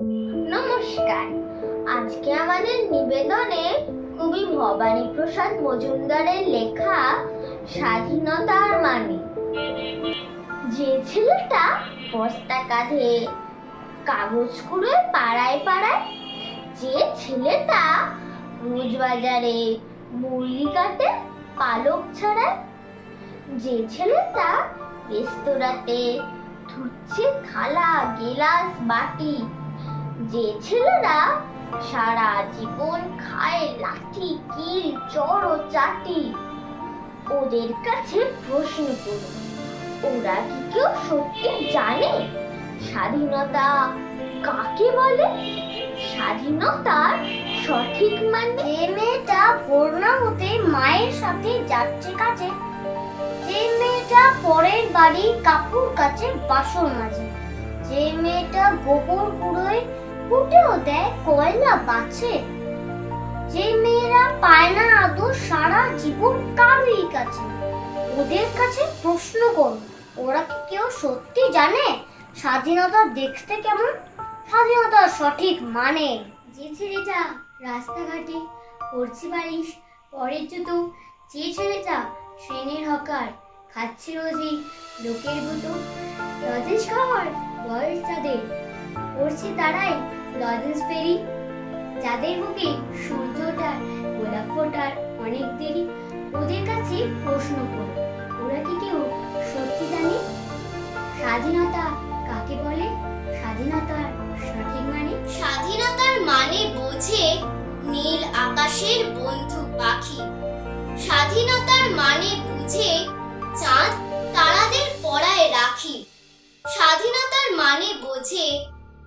নমস্কার। আজকে আমাদের নিবেদনে কবি ভবানী প্রসাদ মজুমদারের লেখা স্বাধীনতার মানে। যে ছেলেটা বস্তা কাঁধে কাগজ কুড়োয় পাড়ায় পাড়ায়, যে ছেলেটা রোজ বাজারে মুরগি কাটে, পালক ছাড়ায়, যে ছেলেটা রেস্তোরাঁতে ধুচ্ছে থালা, গেলাস, বাটি যে ছেলেরা সারা জীবন খায় লাঠি, কিল চড় ও চাটি। ওদের কাছে প্রশ্ন করুন ওরা কি কেউ সত্যি জানে? স্বাধীনতা কাকে বলে? স্বাধীনতার সঠিক মানে? যে মেয়েটা পড়না হতে মায়ের সাথে যাচ্ছে কাছে যে মেয়েটা পরের বাড়ি কাপড় কাছে বাসন মাজে, যে মেয়েটা গোবর কুড়োয় কুটেও দেয় কয়লা বাছে। যে মেয়েরা পায় না আদর, সারা জীবন কারুই কাছে ওদের কাছে প্রশ্ন করো, ওরা কি কেউ সত্যি জানে? স্বাধীনতা দেখতে কেমন? স্বাধীনতার সঠিক মানে? যে ছেলেটা রাস্তাঘাটে করছে বারিশ পরের জুতো, যে ছেলেটা ট্রেনের হকার, খাচ্ছে রোজই লোকের গুতো লজেন্স খাওয়ার বয়স যাদের করছে তারাই লজেন্স ফেরি যাদের বুকে সূর্যটা গোলাপ ফোটার অনেক দেরি, ওদের কাছে প্রশ্ন করো। ওরা কি কেউ সত্যি জানে? স্বাধীনতা কাকে বলে? স্বাধীনতার সঠিক মানে? স্বাধীনতার মানে বোঝে নীল আকাশের বন্ধু পাখি। স্বাধীনতার মানে বুঝে চাঁদ তারাদের পড়ায় রাখি। স্বাধীনতার মানে বোঝে